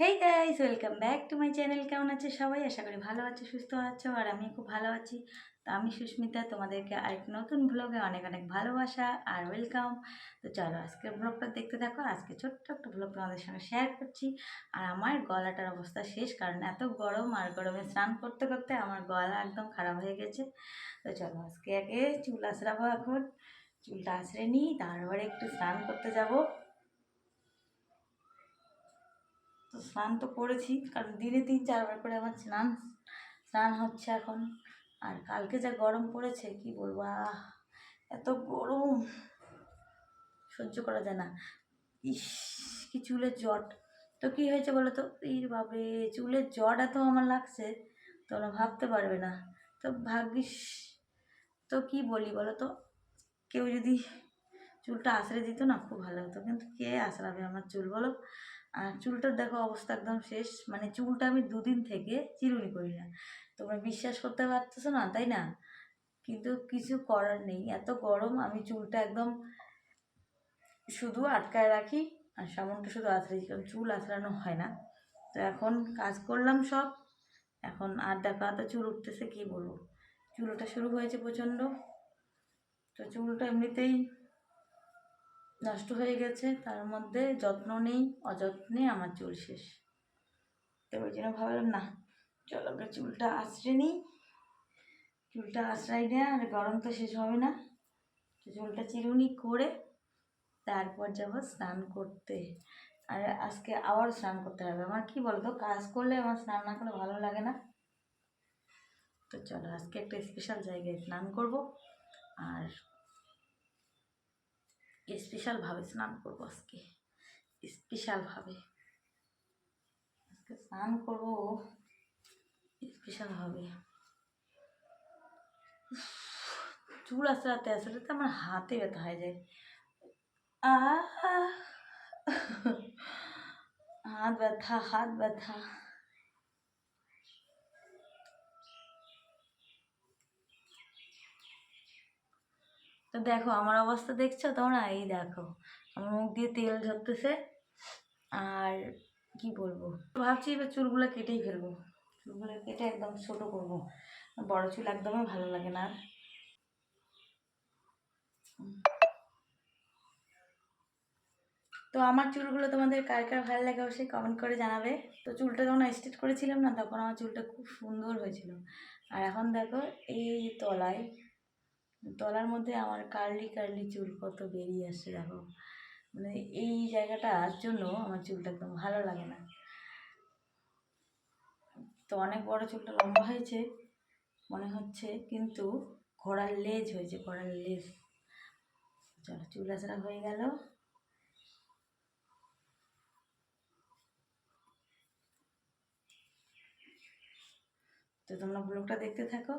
Hey guys welcome back to my channel কেমন আছে সবাই? আশা করি ভালো আছে, সুস্থ আছো, আর আমি খুব ভালো আছি। তো আমি সুস্মিতা, তোমাদেরকে আরেক নতুন ব্লগে অনেক অনেক ভালোবাসা আর ওয়েলকাম তো চলো আজকের ব্লগটা দেখতে থাকো। আজকে ছোট্ট একটা ব্লগ তোমাদের সঙ্গে শেয়ার করছি। আর আমার গলাটার অবস্থা শেষ, কারণ এত গরম আর গরমে স্নান করতে করতে আমার গলা একদম খারাপ হয়ে গেছে। তো চলো আজকে আগে চুল আঁচড়াবো এখন। চুলটা আঁচড়ে নিই, তারপরে একটু স্নান করতে যাব। তো স্নান তো করেছি, কারণ দিনে তিন চারবার করে আমার স্নান স্নান হচ্ছে এখন। আর কালকে যা গরম পড়েছে, কি বলব, আহ, এত গরম। সহ্য করা যায় না। ইস, কি চুলের জট। তো কি হয়েছে বলো তো? এই বাবরে চুলের জট এত আমার লাগছে, তো তোমরা ভাবতে পারবে না। তো ভাগ্যিস, তো কি বলি বলো তো? কেউ যদি চুলটা আঁচড়ে দিত না, খুব ভালো হতো। কিন্তু কে আঁচড়াবে আমার চুল বলো? আর চুলটার দেখো অবস্থা একদম শেষ। মানে চুলটা আমি দুদিন থেকে চিরুনি করি না। তোমরা বিশ্বাস করতে পারতেছো না, তাই না? কিন্তু কিছু করার নেই। এত গরম, আমি চুলটা একদম শুধু আটকায় রাখি আর সামনটা শুধু আঁচড়ে দিই, কারণ চুল আঁচড়ানো হয় না। তো এখন কাজ করলাম সব। এখন আর দেখো এত চুল উঠতেছে, কী বলব? চুলটা শুরু হয়েছে প্রচণ্ড। তো চুলটা এমনিতেই নষ্ট হয়ে গেছে, তার মধ্যে যত্ন নেই, অযত্নে আমার চুল শেষ। তো ওই জন্য ভাবলাম, না, চলো আমরা চুলটা আঁচড়ে নিই। চুলটা আঁচড়াই না আর গরম তো শেষ হবে না। চুলটা চিরুনি করে তারপর যাব স্নান করতে। আর আজকে আবার স্নান করতে হবে। আমার কি বলতো, কাজ করলে আমার স্নান না করলে ভালো লাগে না। তো চলো, আজকে একটা স্পেশাল জায়গায় স্নান করব। আর স্পেশালভাবে স্নান করব আজকে স্পেশালভাবে আজকে স্নান করব স্পেশালভাবে চুল আঁচড়াতে আঁচড়াতে আমার হাতে ব্যথা হয়ে যায় আহ হাত ব্যথা হাত ব্যথা তো দেখো, আমার অবস্থা দেখছ তোমরা এই দেখো, আমার মুখ দিয়ে তেল ঝরতেছে। আর কি বলব? ভাবছি এবার চুলগুলো কেটেই ফেলব। চুলগুলো কেটে একদম ছোটো করব। বড় চুল একদমই ভালো লাগে না। আর তো আমার চুলগুলো তোমাদের কার কার ভালো লাগে অবশ্যই কমেন্ট করে জানাবে। তো চুলটা যখন স্ট্রেট করেছিলাম না, তখন আমার চুলটা খুব সুন্দর হয়েছিল। আর এখন দেখো, এই তলায় তলার মধ্যে আমার কার্লি কার্লি চুল কত বেরিয়ে আসছে দেখো। মানে এই জায়গাটার জন্য আমার চুলটা একদম ভালো লাগে না। তো অনেক বড় চুলটা লম্বা হয়েছে, মনে হচ্ছে কিন্তু ঘোড়ার লেজ হয়েছে, ঘোড়ার লেজ। চলো, চুল আছড়া হয়ে গেল। তো তোমরা ব্লগটা দেখতে থাকো।